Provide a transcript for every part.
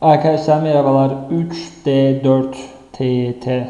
Arkadaşlar merhabalar. 3D4 TYT e,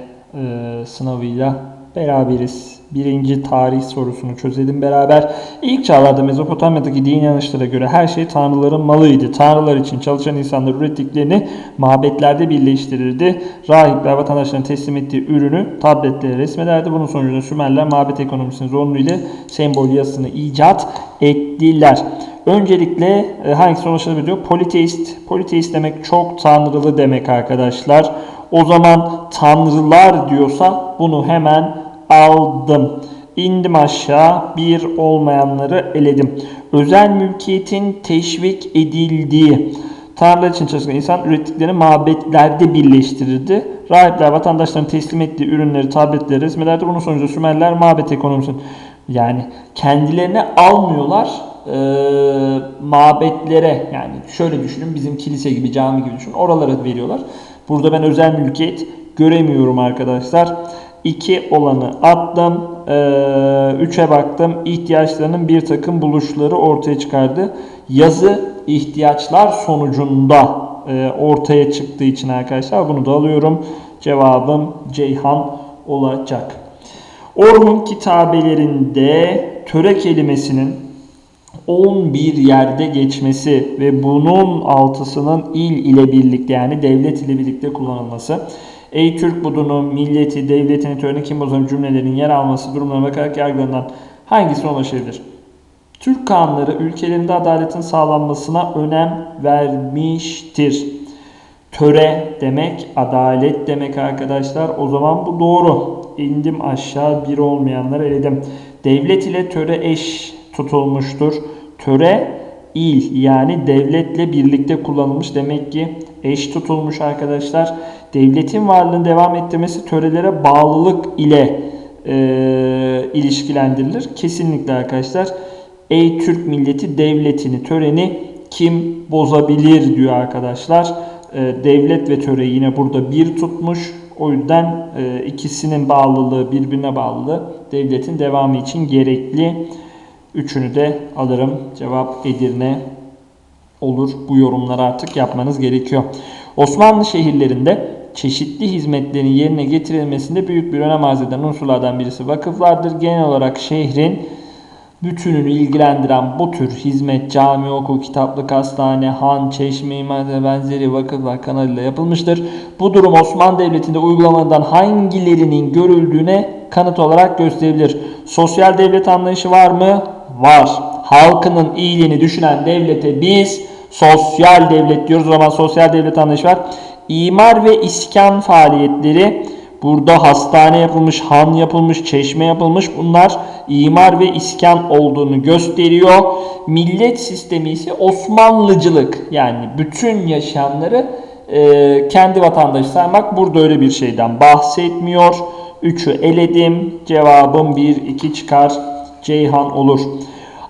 sınavıyla beraberiz. Birinci tarih sorusunu çözelim beraber. İlk çağlarda Mezopotamya'daki din inanışlara göre her şey tanrıların malıydı. Tanrılar için çalışan insanlar ürettiklerini mabetlerde birleştirirdi. Rahipler vatandaşların teslim ettiği ürünü tabletlere resmederdi. Bunun sonucunda Sümerler mabet ekonomisinin zorunlu ile sembol yazısını icat ettiler. Öncelikle e, hangisi ulaşılabiliyor? Politeist. Politeist demek çok tanrılı demek arkadaşlar. O zaman tanrılar diyorsa bunu hemen aldım. İndim aşağı bir olmayanları eledim. Özel mülkiyetin teşvik edildiği Tanrılar için çalışan insan ürettiklerini mabetlerde birleştirirdi. Rahipler vatandaşların teslim ettiği ürünleri tabletlere resmederdi. Bunun sonucunda Sümerler mabet ekonomisini yani kendilerine almıyorlar e, mabetlere yani şöyle düşünün bizim kilise gibi cami gibi düşünün oralara veriyorlar. Burada ben özel mülkiyet göremiyorum arkadaşlar. 2 olanı attım. 3'e baktım. İhtiyaçlarının bir takım buluşları ortaya çıkardı. Yazı ihtiyaçlar sonucunda e, ortaya çıktığı için arkadaşlar bunu da alıyorum. Cevabım Ceyhan olacak. Orhun kitabelerinde töre kelimesinin 11 yerde geçmesi ve bunun altısının il ile birlikte yani devlet ile birlikte kullanılması. Ey Türk budunu, milleti, devletini, töreni kim bozan cümlelerin yer alması durumlarına bakarak yargılanan hangisine ulaşabilir? Türk kanunları ülkelerinde adaletin sağlanmasına önem vermiştir. Töre demek, adalet demek arkadaşlar. O zaman bu doğru. İndim aşağı bir olmayanları eledim. Devlet ile töre eş tutulmuştur. Töre il yani devletle birlikte kullanılmış demek ki eş tutulmuş arkadaşlar. Devletin varlığını devam ettirmesi törelere bağlılık ile e, ilişkilendirilir. Kesinlikle arkadaşlar. Ey Türk milleti devletini, töreni kim bozabilir diyor arkadaşlar. E, devlet ve töre yine burada bir tutmuş. O yüzden e, ikisinin bağlılığı, birbirine bağlılığı devletin devamı için gerekli. Üçünü de alırım. Cevap Edirne olur. Bu yorumları artık yapmanız gerekiyor. Osmanlı şehirlerinde çeşitli hizmetlerin yerine getirilmesinde büyük bir önem arz eden unsurlardan birisi vakıflardır. Genel olarak şehrin bütününü ilgilendiren bu tür hizmet, cami, okul, kitaplık, hastane, han, çeşme, imar ve benzeri vakıflar kanalıyla yapılmıştır. Bu durum Osmanlı Devleti'nde uygulamadan hangilerinin görüldüğüne kanıt olarak gösterilir. Sosyal devlet anlayışı var mı? Var. Halkının iyiliğini düşünen devlete biz sosyal devlet diyoruz. O zaman sosyal devlet anlayışı var. İmar ve iskan faaliyetleri Burada hastane yapılmış, han yapılmış, çeşme yapılmış. Bunlar imar ve iskan olduğunu gösteriyor. Millet sistemi ise Osmanlıcılık. Yani bütün yaşayanları e, kendi vatandaşı saymak. Burada öyle bir şeyden bahsetmiyor. 3'ü eledim. Cevabım 1, 2 çıkar. Ceyhan olur.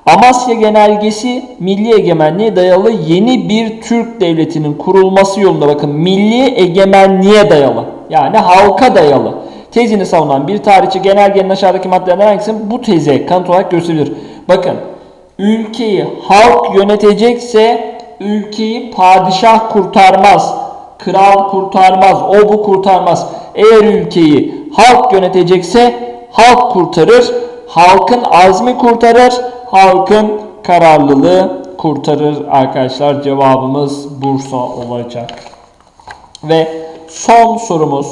Amasya Genelgesi milli egemenliğe dayalı yeni bir Türk devletinin kurulması yolunda bakın milli egemenliğe dayalı yani halka dayalı tezini savunan bir tarihçi genelgenin aşağıdaki maddelerden hangisi bu teze kanıt olarak gösterilir. Bakın ülkeyi halk yönetecekse ülkeyi padişah kurtarmaz, kral kurtarmaz, o bu kurtarmaz. Eğer ülkeyi halk yönetecekse halk kurtarır, halkın azmi kurtarır, halkın kararlılığı kurtarır arkadaşlar. Cevabımız Bursa olacak. Ve son sorumuz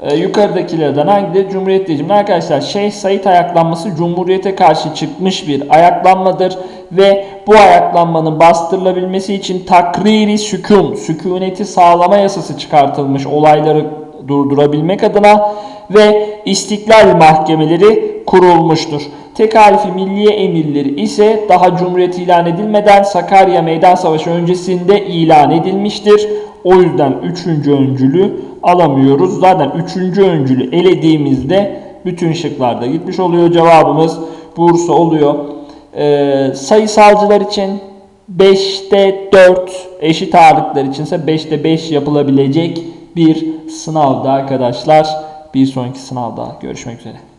e, yukarıdakilerden hangileri Cumhuriyet rejiminde arkadaşlar Şeyh Said ayaklanması Cumhuriyete karşı çıkmış bir ayaklanmadır ve bu ayaklanmanın bastırılabilmesi için takriri sükun, sükuneti sağlama yasası çıkartılmış olayları durdurabilmek adına ve istiklal mahkemeleri kurulmuştur. Tekalifi milliye emirleri ise daha cumhuriyet ilan edilmeden Sakarya Meydan Savaşı öncesinde ilan edilmiştir. O yüzden üçüncü öncülü alamıyoruz. Zaten üçüncü öncülü elediğimizde bütün şıklarda gitmiş oluyor. Cevabımız Bursa oluyor. Ee, sayısalcılar için 5'te 4 eşit ağırlıklar içinse 5'te 5 yapılabilecek bir sınavda arkadaşlar. Bir sonraki sınavda görüşmek üzere.